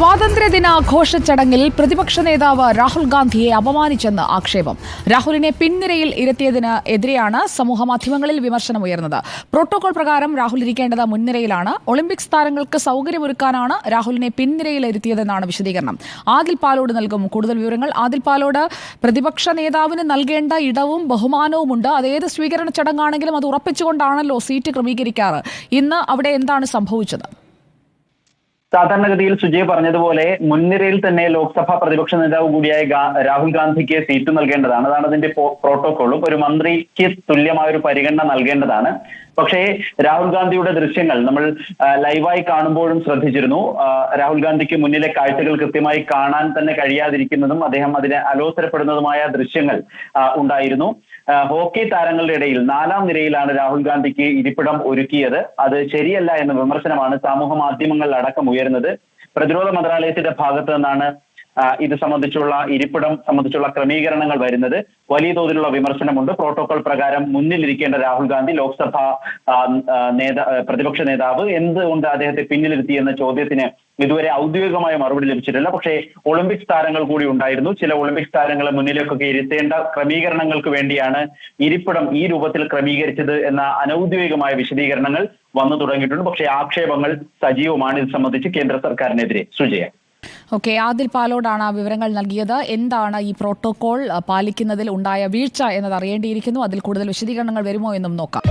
സ്വാതന്ത്ര്യദിനാഘോഷ ചടങ്ങിൽ പ്രതിപക്ഷ നേതാവ് രാഹുൽ ഗാന്ധിയെ അപമാനിച്ചെന്ന് ആക്ഷേപം. രാഹുലിനെ പിൻനിരയിൽ ഇരുത്തിയതിന് എതിരെയാണ് സമൂഹമാധ്യമങ്ങളിൽ വിമർശനമുയർന്നത് പ്രോട്ടോകോൾ പ്രകാരം രാഹുൽ ഇരിക്കേണ്ടത് മുൻനിരയിലാണ്. ഒളിമ്പിക്സ് താരങ്ങൾക്ക് സൗകര്യമൊരുക്കാനാണ് രാഹുലിനെ പിൻനിരയിൽ ഇരുത്തിയതെന്നാണ് വിശദീകരണം. ആദിൽ പാലോട് നൽകും കൂടുതൽ വിവരങ്ങൾ. ആദിൽ പാലോട് പ്രതിപക്ഷ നേതാവിന് നൽകേണ്ട ഇടവും ബഹുമാനവും ഉണ്ട്. അതേത് സ്വീകരണ ചടങ്ങാണെങ്കിലും അത് ഉറപ്പിച്ചുകൊണ്ടാണല്ലോ സീറ്റ് ക്രമീകരിക്കാറ്. ഇന്ന് അവിടെ എന്താണ് സംഭവിച്ചത്? സാധാരണഗതിയിൽ സുജയ് പറഞ്ഞതുപോലെ മുൻനിരയിൽ തന്നെ ലോക്സഭാ പ്രതിപക്ഷ നേതാവ് കൂടിയായ രാഹുൽ ഗാന്ധിക്ക് സീറ്റ് നൽകേണ്ടതാണ്. അതാണ് അതിന്റെ പ്രോട്ടോകോളും ഒരു മന്ത്രിക്ക് തുല്യമായ ഒരു പരിഗണന നൽകേണ്ടതാണ്. പക്ഷേ രാഹുൽ ഗാന്ധിയുടെ ദൃശ്യങ്ങൾ നമ്മൾ ലൈവായി കാണുമ്പോഴും ശ്രദ്ധിച്ചിരുന്നു. രാഹുൽ ഗാന്ധിക്ക് മുന്നിലെ കാഴ്ചകൾ കൃത്യമായി കാണാൻ തന്നെ കഴിയാതിരിക്കുന്നതും അദ്ദേഹം അതിനെ അലോസരപ്പെടുന്നതുമായ ദൃശ്യങ്ങൾ ഉണ്ടായിരുന്നു. ഹോക്കി താരങ്ങളുടെ ഇടയിൽ നാലാം നിരയിലാണ് രാഹുൽ ഗാന്ധിക്ക് ഇരിപ്പിടം ഒരുക്കിയത്. അത് ശരിയല്ല എന്ന വിമർശനമാണ് സമൂഹ മാധ്യമങ്ങളിൽ അടക്കം ഉയരുന്നത്. പ്രതിരോധ മന്ത്രാലയത്തിന്റെ ഭാഗത്ത് നിന്നാണ് ഇത് സംബന്ധിച്ചുള്ള ഇരിപ്പിടം സംബന്ധിച്ചുള്ള ക്രമീകരണങ്ങൾ വരുന്നത് വലിയ തോതിലുള്ള വിമർശനമുണ്ട്. പ്രോട്ടോകോൾ പ്രകാരം മുന്നിലിരിക്കേണ്ട രാഹുൽ ഗാന്ധി ലോക്സഭ നേതാ പ്രതിപക്ഷ നേതാവ് എന്തുകൊണ്ട് അദ്ദേഹത്തെ പിന്നിലിരുത്തി എന്ന ചോദ്യത്തിന് ഇതുവരെ ഔദ്യോഗികമായ മറുപടി ലഭിച്ചിട്ടില്ല. പക്ഷേ ഒളിമ്പിക്സ് താരങ്ങൾ കൂടി ഉണ്ടായിരുന്നു. ചില ഒളിമ്പിക്സ് താരങ്ങളെ മുന്നിലേക്കൊക്കെ ഇരുത്തേണ്ട ക്രമീകരണങ്ങൾക്ക് വേണ്ടിയാണ് ഇരിപ്പിടം ഈ രൂപത്തിൽ ക്രമീകരിച്ചത് എന്ന അനൌദ്യോഗികമായ വിശദീകരണങ്ങൾ വന്നു തുടങ്ങിയിട്ടുണ്ട്. പക്ഷേ ആക്ഷേപങ്ങൾ സജീവമാണ്. ഇത് സംബന്ധിച്ച് കേന്ദ്ര സർക്കാരിനെതിരെ. സുജയ. ഓക്കെ ആദിൽ പാലോടാണ് ആ വിവരങ്ങൾ നൽകിയത്. എന്താണ് ഈ പ്രോട്ടോകോൾ പാലിക്കുന്നതിൽ ഉണ്ടായ വീഴ്ച എന്നത് അറിയേണ്ടിയിരിക്കുന്നു അതിൽ കൂടുതൽ വിശദീകരണങ്ങൾ വരുമോ എന്നും നോക്കാം.